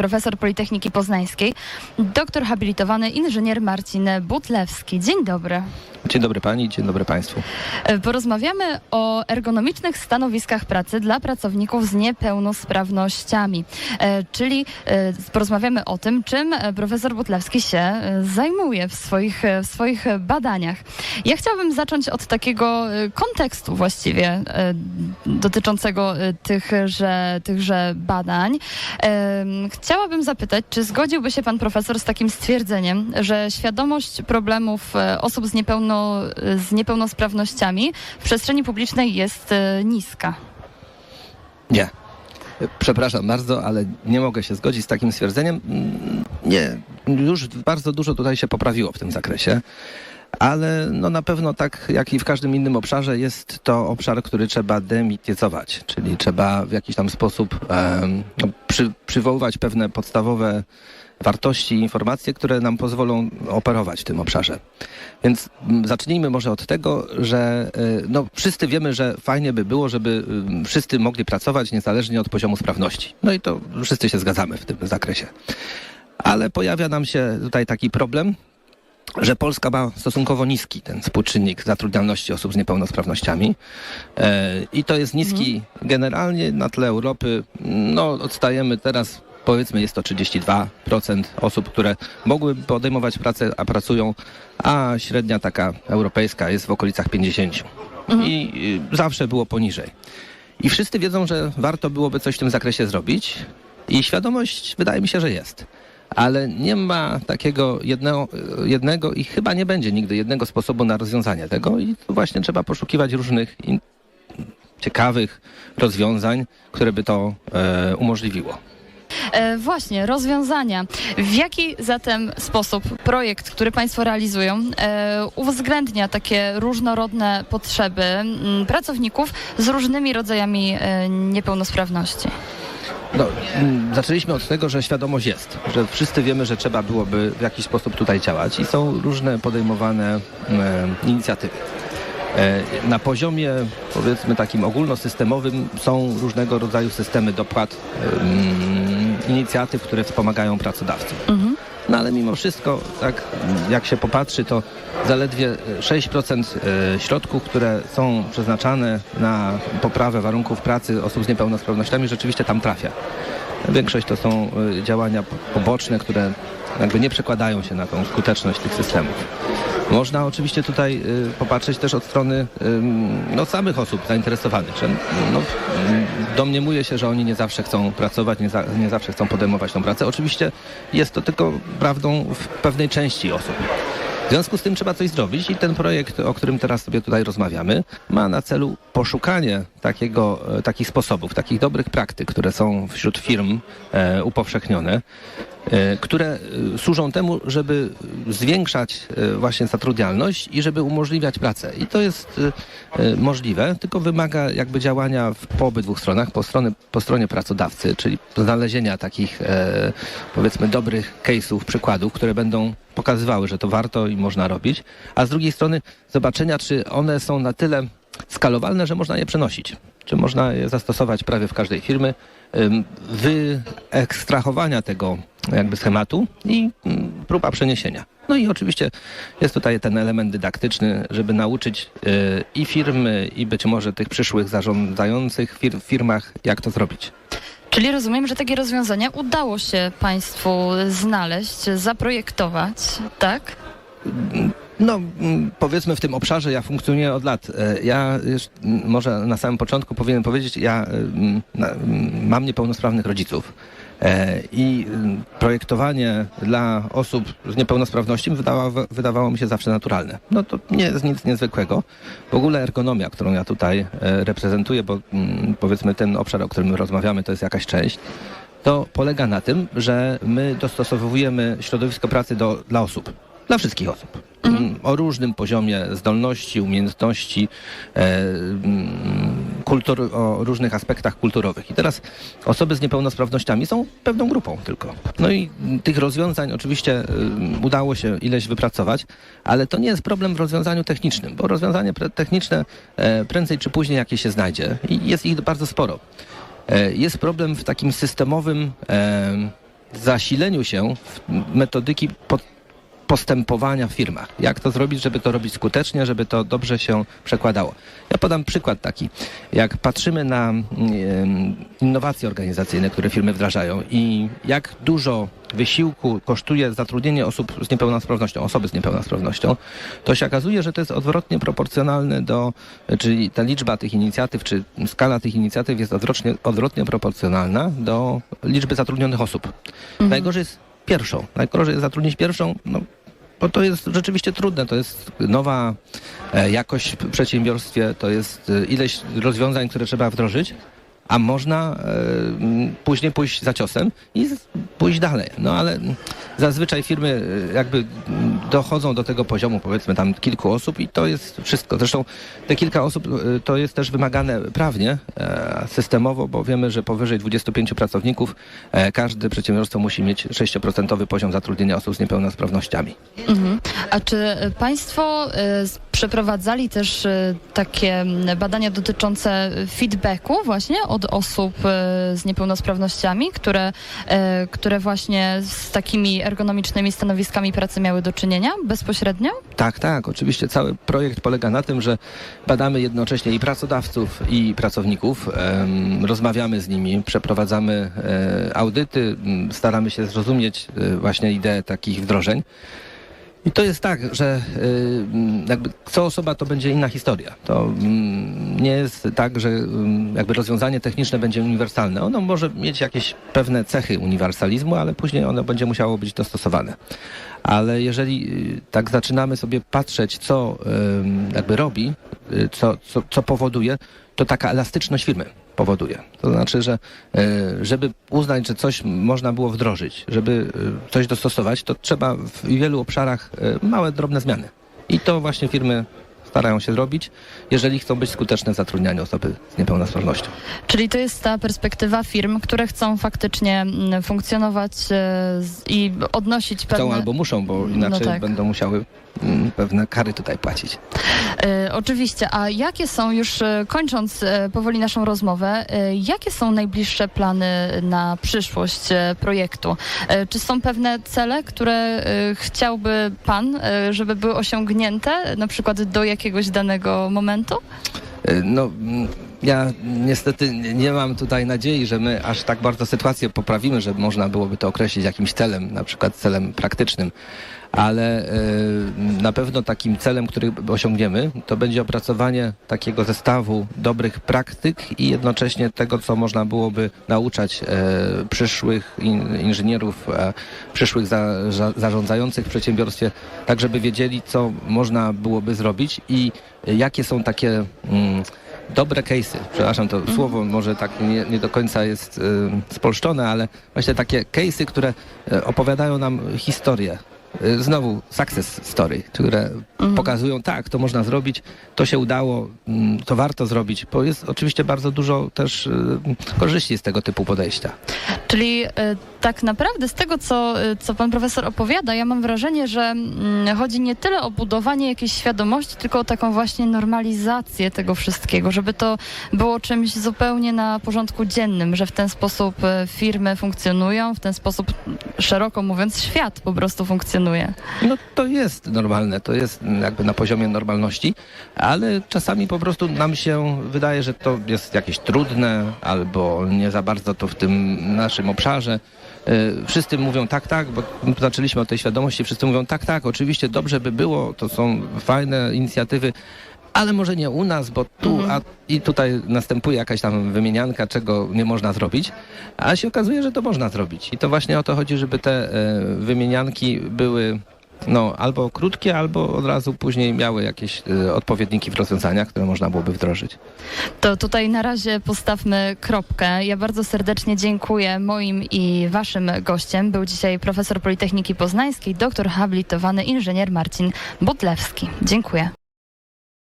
profesor Politechniki Poznańskiej, doktor habilitowany inżynier Marcin Butlewski. Dzień dobry. Dzień dobry pani, dzień dobry państwu. E, Porozmawiamy o ergonomicznych stanowiskach pracy dla pracowników z niepełnosprawnościami. E, Czyli e, porozmawiamy o tym, czym profesor Butlewski się zajmuje w swoich, w swoich badaniach. Ja chciałabym zacząć od takiego kontekstu właściwie dotyczącego tychże, tychże badań. Chciałabym zapytać, czy zgodziłby się pan profesor z takim stwierdzeniem, że świadomość problemów e, osób z, niepełno, z niepełnosprawnościami w przestrzeni publicznej jest e, niska? Nie. Przepraszam bardzo, ale nie mogę się zgodzić z takim stwierdzeniem. Mm, Nie, już bardzo dużo tutaj się poprawiło w tym zakresie. Ale no na pewno tak jak i w każdym innym obszarze jest to obszar, który trzeba demityzować, czyli trzeba w jakiś tam sposób no, przy, przywoływać pewne podstawowe wartości i informacje, które nam pozwolą operować w tym obszarze. Więc zacznijmy może od tego, że y, no, wszyscy wiemy, że fajnie by było, żeby y, wszyscy mogli pracować niezależnie od poziomu sprawności. No i to wszyscy się zgadzamy w tym zakresie. Ale pojawia nam się tutaj taki problem, że Polska ma stosunkowo niski ten współczynnik zatrudnialności osób z niepełnosprawnościami. E, I to jest niski generalnie na tle Europy. No, odstajemy teraz, powiedzmy, jest to 32% osób, które mogłyby podejmować pracę, a pracują, a średnia taka europejska jest w okolicach 50. I y, zawsze było poniżej. I wszyscy wiedzą, że warto byłoby coś w tym zakresie zrobić. I świadomość wydaje mi się, że jest. Ale nie ma takiego jednego, jednego i chyba nie będzie nigdy jednego sposobu na rozwiązanie tego i tu właśnie trzeba poszukiwać różnych ciekawych rozwiązań, które by to e, umożliwiło. E, właśnie, rozwiązania. W jaki zatem sposób projekt, który Państwo realizują, e, uwzględnia takie różnorodne potrzeby m, pracowników z różnymi rodzajami e, niepełnosprawności? No, mm, zaczęliśmy od tego, że świadomość jest, że wszyscy wiemy, że trzeba byłoby w jakiś sposób tutaj działać i są różne podejmowane e, inicjatywy. E, Na poziomie, powiedzmy, takim ogólnosystemowym są różnego rodzaju systemy dopłat, em, inicjatyw, które wspomagają pracodawców. No ale mimo wszystko, tak jak się popatrzy, to zaledwie 6% e, środków, które są przeznaczane na poprawę warunków pracy osób z niepełnosprawnościami, rzeczywiście tam trafia. Większość to są e, działania poboczne, które jakby nie przekładają się na tą skuteczność tych systemów. Można oczywiście tutaj y, popatrzeć też od strony no, samych osób zainteresowanych, że no, domniemuje się, że oni nie zawsze chcą pracować, nie, za, nie zawsze chcą podejmować tą pracę. Oczywiście jest to tylko prawdą w pewnej części osób. W związku z tym trzeba coś zrobić i ten projekt, o którym teraz sobie tutaj rozmawiamy, ma na celu poszukanie takiego, e, takich sposobów, takich dobrych praktyk, które są wśród firm e, upowszechnione, które e, służą temu, żeby zwiększać e, właśnie zatrudnialność i żeby umożliwiać pracę. I to jest e, e, możliwe, tylko wymaga jakby działania po obydwu stronach, po, strony, po stronie pracodawcy, czyli znalezienia takich e, powiedzmy dobrych case'ów, przykładów, które będą pokazywały, że to warto i można robić, a z drugiej strony zobaczenia, czy one są na tyle skalowalne, że można je przenosić. Czy można je zastosować prawie w każdej firmy, wyekstrahowania tego jakby schematu i mm, próba przeniesienia. No i oczywiście jest tutaj ten element dydaktyczny, żeby nauczyć y, i firmy, i być może tych przyszłych zarządzających w firmach, jak to zrobić. Czyli rozumiem, że takie rozwiązania udało się Państwu znaleźć, zaprojektować, tak? No, mm, powiedzmy w tym obszarze ja funkcjonuję od lat. E, Ja mm, może na samym początku powinienem powiedzieć, ja na- mm, mam niepełnosprawnych rodziców. E, I projektowanie dla osób z niepełnosprawnością wydawało, mi się zawsze naturalne. No to nie jest nic niezwykłego. W ogóle ergonomia, którą ja tutaj e, reprezentuję, bo powiedzmy ten obszar, o którym my rozmawiamy, to jest jakaś część, to polega na tym, że my dostosowujemy środowisko pracy do, dla osób, dla wszystkich osób. Mm, O różnym poziomie zdolności, umiejętności, e, mm, kultur, o różnych aspektach kulturowych. I teraz osoby z niepełnosprawnościami są pewną grupą tylko. No i tych rozwiązań oczywiście y, udało się ileś wypracować, ale to nie jest problem w rozwiązaniu technicznym, bo rozwiązanie techniczne e, prędzej czy później jakieś się znajdzie i jest ich bardzo sporo. E, Jest problem w takim systemowym e, zasileniu się w metodyki pod postępowania w firmach. Jak to zrobić, żeby to robić skutecznie, żeby to dobrze się przekładało. Ja podam przykład taki. Jak patrzymy na em, innowacje organizacyjne, które firmy wdrażają i jak dużo wysiłku kosztuje zatrudnienie osób z niepełnosprawnością, osoby z niepełnosprawnością, to się okazuje, że to jest odwrotnie proporcjonalne do, czyli ta liczba tych inicjatyw, czy skala tych inicjatyw jest odwrotnie, odwrotnie proporcjonalna do liczby zatrudnionych osób. Najgorzej jest pierwszą. Najgorzej jest zatrudnić pierwszą, no, bo to jest rzeczywiście trudne. To jest nowa e, jakość w przedsiębiorstwie, to jest e, ileś rozwiązań, które trzeba wdrożyć, a można e, później pójść za ciosem i pójść dalej. No ale zazwyczaj firmy e, jakby dochodzą do tego poziomu, powiedzmy tam kilku osób i to jest wszystko. Zresztą te kilka osób e, to jest też wymagane prawnie, systemowo, bo wiemy, że powyżej 25 pracowników każde przedsiębiorstwo musi mieć 6% poziom zatrudnienia osób z niepełnosprawnościami. Mhm. A czy Państwo przeprowadzali też takie badania dotyczące feedbacku właśnie od osób y, z niepełnosprawnościami, które, y, które właśnie z takimi ergonomicznymi stanowiskami pracy miały do czynienia bezpośrednio? Tak, tak. Oczywiście cały projekt polega na tym, że badamy jednocześnie i pracodawców, i pracowników, rozmawiamy z nimi, przeprowadzamy e, audyty, staramy się zrozumieć e, właśnie ideę takich wdrożeń. I to jest tak, że y, m, jakby co osoba to będzie inna historia. To mm, nie jest tak, że ym, jakby rozwiązanie techniczne będzie uniwersalne. Ono może mieć jakieś pewne cechy uniwersalizmu, ale później ono będzie musiało być dostosowane. Ale jeżeli y, tak zaczynamy sobie patrzeć, co jakby robi, y, co, co, co powoduje, to taka elastyczność firmy powoduje. To znaczy, że y, żeby uznać, że coś można było wdrożyć, żeby y, coś dostosować, to trzeba w wielu obszarach y, małe, drobne zmiany. I to właśnie firmy starają się zrobić, jeżeli chcą być skuteczne w zatrudnianiu osoby z niepełnosprawnością. Czyli to jest ta perspektywa firm, które chcą faktycznie funkcjonować i odnosić pewne... Chcą albo muszą, bo inaczej tak. będą musiały pewne kary tutaj płacić. E, oczywiście, a jakie są już e, kończąc e, powoli naszą rozmowę, e, jakie są najbliższe plany na przyszłość projektu? Czy są pewne cele, które chciałby Pan, żeby były osiągnięte, na przykład do jakiegoś danego momentu? No, mm, ja niestety nie- mam tutaj nadziei, że my aż tak bardzo sytuację poprawimy, że można byłoby to określić jakimś celem, na przykład celem praktycznym. Ale y, na pewno takim celem, który osiągniemy, to będzie opracowanie takiego zestawu dobrych praktyk i jednocześnie tego, co można byłoby nauczać e, przyszłych in, inżynierów, e, przyszłych za, za, zarządzających w przedsiębiorstwie, tak żeby wiedzieli, co można byłoby zrobić i jakie są takie mm, dobre case'y. Przepraszam, to słowo może tak nie, nie do końca jest y, spolszczone, ale właśnie takie case'y, które y, opowiadają nam historię. Y, Znowu success story, które pokazują, tak, to można zrobić, to się udało, mm, to warto zrobić, bo jest oczywiście bardzo dużo też y, korzyści z tego typu podejścia. Czyli e, tak naprawdę z tego, co, e, co pan profesor opowiada, ja mam wrażenie, że mm, chodzi nie tyle o budowanie jakiejś świadomości, tylko o taką właśnie normalizację tego wszystkiego, żeby to było czymś zupełnie na porządku dziennym, że w ten sposób e, firmy funkcjonują, w ten sposób, szeroko mówiąc, świat po prostu funkcjonuje. No to jest normalne, to jest jakby na poziomie normalności, ale czasami po prostu nam się wydaje, że to jest jakieś trudne albo nie za bardzo to w tym naszym obszarze. Y, Wszyscy mówią tak, tak, bo zaczęliśmy od tej świadomości, wszyscy mówią tak, tak, oczywiście dobrze by było, to są fajne inicjatywy, ale może nie u nas, bo tu, a i tutaj następuje jakaś tam wymienianka, czego nie można zrobić, a się okazuje, że to można zrobić. I to właśnie o to chodzi, żeby te e, wymienianki były no, albo krótkie, albo od razu później miały jakieś e, odpowiedniki w rozwiązaniach, które można byłoby wdrożyć. To tutaj na razie postawmy kropkę. Ja bardzo serdecznie dziękuję moim i waszym gościem. Był dzisiaj profesor Politechniki Poznańskiej, doktor habilitowany inżynier Marcin Butlewski. Dziękuję.